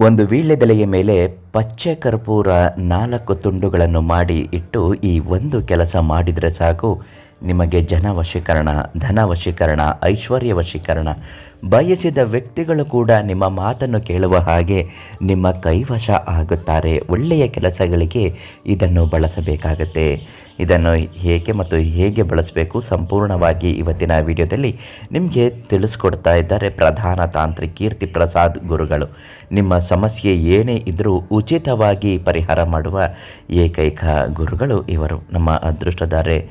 ಒಂದು ವೀಳ್ಯದೆಲೆಯ ಮೇಲೆ ಪಚ್ಚೆ ಕರ್ಪೂರ ನಾಲ್ಕು ತುಂಡುಗಳನ್ನು ಮಾಡಿ ಇಟ್ಟು ಈ ಒಂದು ಕೆಲಸ ಮಾಡಿದರೆ ಸಾಕು. ನಿಮಗೆ ಜನ ವಶೀಕರಣ ಧನ ವಶೀಕರಣ ಐಶ್ವರ್ಯ ವಶೀಕರಣ ಬಯಸಿದ ವ್ಯಕ್ತಿಗಳು ಕೂಡ ನಿಮ್ಮ ಮಾತನ್ನು ಕೇಳುವ ಹಾಗೆ ನಿಮ್ಮ ಕೈವಶ ಆಗುತ್ತಾರೆ. ಒಳ್ಳೆಯ ಕೆಲಸಗಳಿಗೆ ಇದನ್ನು ಬಳಸಬೇಕಾಗತ್ತೆ. ಇದನ್ನು ಹೇಗೆ ಮತ್ತು ಹೇಗೆ ಬಳಸಬೇಕು ಸಂಪೂರ್ಣವಾಗಿ ಇವತ್ತಿನ ವಿಡಿಯೋದಲ್ಲಿ ನಿಮಗೆ ತಿಳಿಸ್ಕೊಡ್ತಾ ಇದ್ದಾರೆ ಪ್ರಧಾನ ತಾಂತ್ರಿಕ ಕೀರ್ತಿ ಪ್ರಸಾದ್ ಗುರುಗಳು. ನಿಮ್ಮ ಸಮಸ್ಯೆ ಏನೇ ಇದ್ದರೂ ಉಚಿತವಾಗಿ ಪರಿಹಾರ ಮಾಡುವ ಏಕೈಕ ಗುರುಗಳು ಇವರು. ನಮ್ಮ ಅದೃಷ್ಟಧಾರೆ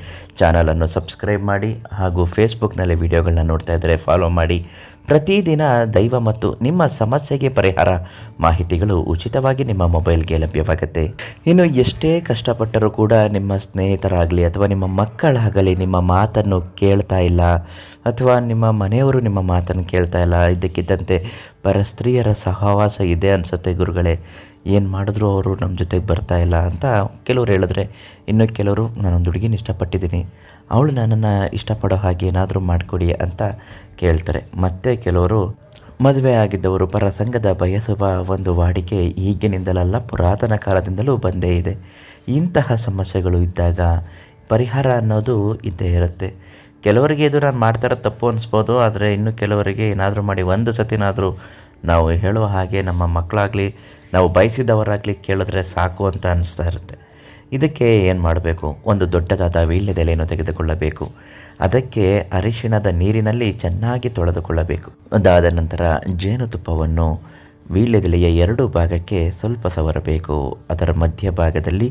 ಚಾನಲನ್ನು ಸಬ್ಸ್ಕ್ರೈಬ್ ಮಾಡಿ ಹಾಗೂ ಫೇಸ್ಬುಕ್ನಲ್ಲಿ ವಿಡಿಯೋಗಳನ್ನ ನೋಡ್ತಾ ಇದ್ದರೆ ಫಾಲೋ ಮಾಡಿ. ಪ್ರತಿದಿನ ದೈವ ಮತ್ತು ನಿಮ್ಮ ಸಮಸ್ಯೆಗೆ ಪರಿಹಾರ ಮಾಹಿತಿಗಳು ಉಚಿತವಾಗಿ ನಿಮ್ಮ ಮೊಬೈಲ್ಗೆ ಲಭ್ಯವಾಗುತ್ತೆ. ಇನ್ನು ಎಷ್ಟೇ ಕಷ್ಟಪಟ್ಟರೂ ಕೂಡ ನಿಮ್ಮ ಸ್ನೇಹಿತರಾಗಲಿ ಅಥವಾ ನಿಮ್ಮ ಮಕ್ಕಳಾಗಲಿ ನಿಮ್ಮ ಮಾತನ್ನು ಕೇಳ್ತಾ ಇಲ್ಲ ಅಥವಾ ನಿಮ್ಮ ಮನೆಯವರು ನಿಮ್ಮ ಮಾತನ್ನು ಕೇಳ್ತಾ ಇಲ್ಲ ಇದಕ್ಕಿದ್ದಂತೆ ಪರಸ್ತ್ರೀಯರ ಸಹವಾಸ ಇದೆ ಅನಿಸುತ್ತೆ ಗುರುಗಳೇ. ಏನು ಮಾಡಿದ್ರು ಅವರು ನಮ್ಮ ಜೊತೆಗೆ ಬರ್ತಾ ಇಲ್ಲ ಅಂತ ಕೆಲವರು ಹೇಳಿದ್ರೆ, ಇನ್ನು ಕೆಲವರು ನಾನೊಂದು ಹುಡುಗಿನ ಇಷ್ಟಪಟ್ಟಿದ್ದೀನಿ. ಅವಳು ನನ್ನನ್ನು ಇಷ್ಟಪಡೋ ಹಾಗೆ ಏನಾದರೂ ಮಾಡಿಕೊಡಿ ಅಂತ ಕೇಳ್ತಾರೆ. ಮತ್ತು ಕೆಲವರು ಮದುವೆ ಆಗಿದ್ದವರು ಪರ ಸಂಘದ ಬಯಸುವ ಒಂದು ವಾಡಿಕೆ ಈಗಿನಿಂದಲಲ್ಲ ಪುರಾತನ ಕಾಲದಿಂದಲೂ ಬಂದೇ ಇದೆ. ಇಂತಹ ಸಮಸ್ಯೆಗಳು ಇದ್ದಾಗ ಪರಿಹಾರ ಅನ್ನೋದು ಇದ್ದೇ ಇರುತ್ತೆ. ಕೆಲವರಿಗೆ ಇದು ನಾನು ಮಾಡ್ತಾ ತಪ್ಪು ಅನಿಸ್ಬೋದು, ಆದರೆ ಇನ್ನು ಕೆಲವರಿಗೆ ಏನಾದರೂ ಮಾಡಿ, ಒಂದು ಸತಿನಾದರೂ ನಾವು ಹೇಳುವ ಹಾಗೆ ನಮ್ಮ ಮಕ್ಕಳಾಗಲಿ ನಾವು ಬಯಸಿದವರಾಗಲಿ ಕೇಳಿದ್ರೆ ಸಾಕು ಅಂತ ಅನಿಸ್ತಾ ಇರುತ್ತೆ. ಇದಕ್ಕೆ ಏನು ಮಾಡಬೇಕು? ಒಂದು ದೊಡ್ಡದಾದ ವೀಳ್ಯದೆಲೆಯನ್ನು ತೆಗೆದುಕೊಳ್ಳಬೇಕು. ಅದಕ್ಕೆ ಅರಿಶಿಣದ ನೀರಿನಲ್ಲಿ ಚೆನ್ನಾಗಿ ತೊಳೆದುಕೊಳ್ಳಬೇಕು. ಅದಾದ ನಂತರ ಜೇನುತುಪ್ಪವನ್ನು ವೀಳ್ಯದೆಲೆಯ ಎರಡು ಭಾಗಕ್ಕೆ ಸ್ವಲ್ಪ ಸವರಬೇಕು. ಅದರ ಮಧ್ಯಭಾಗದಲ್ಲಿ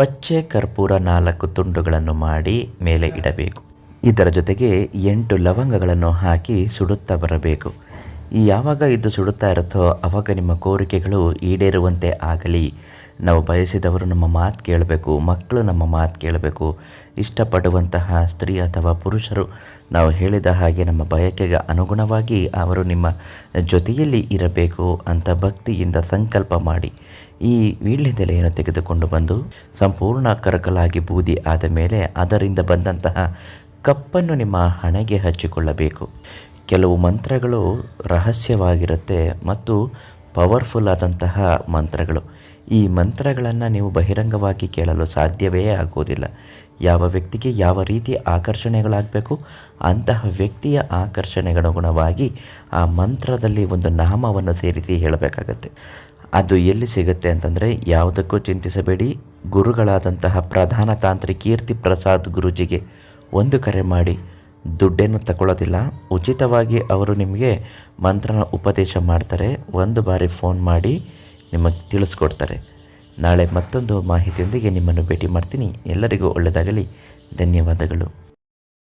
ಪಚ್ಚೆ ಕರ್ಪೂರ ನಾಲ್ಕು ತುಂಡುಗಳನ್ನು ಮಾಡಿ ಮೇಲೆ ಇಡಬೇಕು. ಇದರ ಜೊತೆಗೆ ಎಂಟು ಲವಂಗಗಳನ್ನು ಹಾಕಿ ಸುಡುತ್ತಾ ಬರಬೇಕು. ಯಾವಾಗ ಇದು ಸುಡುತ್ತಾ ಇರುತ್ತೋ ಅವಾಗ ನಿಮ್ಮ ಕೋರಿಕೆಗಳು ಈಡೇರುವಂತೆ ಆಗಲಿ. ನಾವು ಬಯಸಿದವರು ನಮ್ಮ ಮಾತು ಕೇಳಬೇಕು, ಮಕ್ಕಳು ನಮ್ಮ ಮಾತು ಕೇಳಬೇಕು. ಇಷ್ಟಪಡುವಂತಹ ಸ್ತ್ರೀ ಅಥವಾ ಪುರುಷರು, ನಾವು ಹೇಳಿದ ಹಾಗೆ ನಮ್ಮ ಬಯಕೆಗೆ ಅನುಗುಣವಾಗಿ ಅವರು ನಿಮ್ಮ ಜೊತೆಯಲ್ಲಿ ಇರಬೇಕು ಅಂತ ಭಕ್ತಿಯಿಂದ ಸಂಕಲ್ಪ ಮಾಡಿ. ಈ ವೀಳ್ಯದೆಲೆಯನ್ನು ತೆಗೆದುಕೊಂಡು ಬಂದು, ಸಂಪೂರ್ಣ ಕರಕಲಾಗಿ ಬೂದಿ ಆದ ಮೇಲೆ ಅದರಿಂದ ಬಂದಂತಹ ಕಪ್ಪನ್ನು ನಿಮ್ಮ ಹಣೆಗೆ ಹಚ್ಚಿಕೊಳ್ಳಬೇಕು. ಕೆಲವು ಮಂತ್ರಗಳು ರಹಸ್ಯವಾಗಿರುತ್ತೆ ಮತ್ತು ಪವರ್ಫುಲ್ ಆದಂತಹ ಮಂತ್ರಗಳು. ಈ ಮಂತ್ರಗಳನ್ನು ನೀವು ಬಹಿರಂಗವಾಗಿ ಕೇಳಲು ಸಾಧ್ಯವೇ ಆಗುವುದಿಲ್ಲ. ಯಾವ ವ್ಯಕ್ತಿಗೆ ಯಾವ ರೀತಿ ಆಕರ್ಷಣೆಗಳಾಗಬೇಕು, ಅಂತಹ ವ್ಯಕ್ತಿಯ ಆಕರ್ಷಣೆಗನುಗುಣವಾಗಿ ಆ ಮಂತ್ರದಲ್ಲಿ ಒಂದು ನಾಮವನ್ನು ಸೇರಿಸಿ ಹೇಳಬೇಕಾಗತ್ತೆ. ಅದು ಎಲ್ಲಿ ಸಿಗುತ್ತೆ ಅಂತಂದರೆ ಯಾವುದಕ್ಕೂ ಚಿಂತಿಸಬೇಡಿ. ಗುರುಗಳಾದಂತಹ ಪ್ರಧಾನ ತಾಂತ್ರಿಕ ಕೀರ್ತಿ ಪ್ರಸಾದ್ ಗುರೂಜಿಗೆ. ಒಂದು ಕರೆ ಮಾಡಿ ದುಡ್ಡೇನು ತಗೊಳ್ಳೋದಿಲ್ಲ ಉಚಿತವಾಗಿ ಅವರು ನಿಮಗೆ ಮಂತ್ರನ ಉಪದೇಶ ಮಾಡ್ತಾರೆ. ಒಂದು ಬಾರಿ ಫೋನ್ ಮಾಡಿ ನಿಮಗೆ ತಿಳಿಸ್ಕೊಡ್ತಾರೆ. ನಾಳೆ ಮತ್ತೊಂದು ಮಾಹಿತಿಯೊಂದಿಗೆ ನಿಮ್ಮನ್ನು ಭೇಟಿ ಮಾಡ್ತೀನಿ. ಎಲ್ಲರಿಗೂ ಒಳ್ಳೆಯದಾಗಲಿ. ಧನ್ಯವಾದಗಳು.